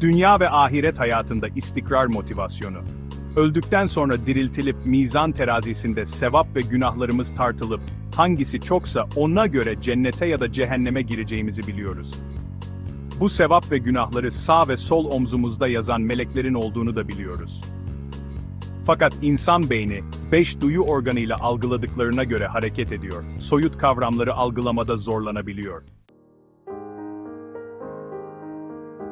Dünya ve ahiret hayatında istikrar motivasyonu. Öldükten sonra diriltilip mizan terazisinde sevap ve günahlarımız tartılıp hangisi çoksa ona göre cennete ya da cehenneme gireceğimizi biliyoruz. Bu sevap ve günahları sağ ve sol omzumuzda yazan meleklerin olduğunu da biliyoruz. Fakat insan beyni, beş duyu organıyla algıladıklarına göre hareket ediyor. Soyut kavramları algılamada zorlanabiliyor.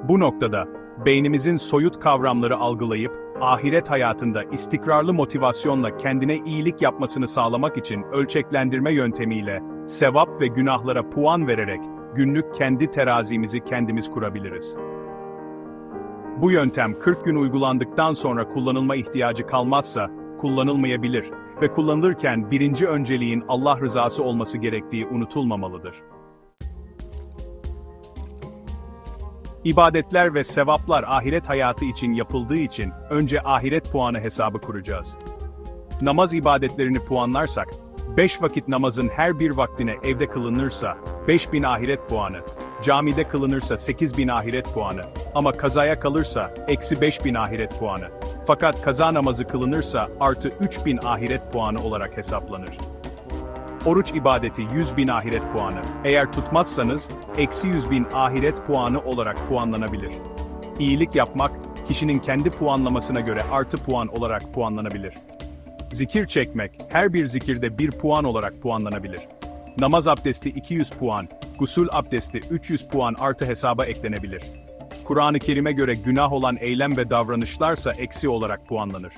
Bu noktada, beynimizin soyut kavramları algılayıp, ahiret hayatında istikrarlı motivasyonla kendine iyilik yapmasını sağlamak için ölçeklendirme yöntemiyle, sevap ve günahlara puan vererek, günlük kendi terazimizi kendimiz kurabiliriz. Bu yöntem 40 gün uygulandıktan sonra kullanılma ihtiyacı kalmazsa, kullanılmayabilir ve kullanılırken birinci önceliğin Allah rızası olması gerektiği unutulmamalıdır. İbadetler ve sevaplar ahiret hayatı için yapıldığı için önce ahiret puanı hesabı kuracağız. Namaz ibadetlerini puanlarsak, 5 vakit namazın her bir vaktine evde kılınırsa 5000 ahiret puanı, camide kılınırsa 8000 ahiret puanı ama kazaya kalırsa eksi 5000 ahiret puanı. Fakat kaza namazı kılınırsa artı 3000 ahiret puanı olarak hesaplanır. Oruç ibadeti 100 bin ahiret puanı. Eğer tutmazsanız, eksi 100 bin ahiret puanı olarak puanlanabilir. İyilik yapmak, kişinin kendi puanlamasına göre artı puan olarak puanlanabilir. Zikir çekmek, her bir zikirde bir puan olarak puanlanabilir. Namaz abdesti 200 puan, gusül abdesti 300 puan artı hesaba eklenebilir. Kur'an-ı Kerim'e göre günah olan eylem ve davranışlarsa eksi olarak puanlanır.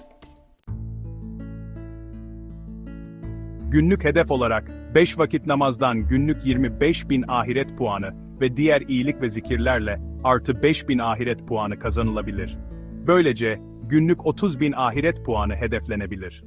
Günlük hedef olarak 5 vakit namazdan günlük 25 bin ahiret puanı ve diğer iyilik ve zikirlerle artı 5 bin ahiret puanı kazanılabilir. Böylece günlük 30 bin ahiret puanı hedeflenebilir.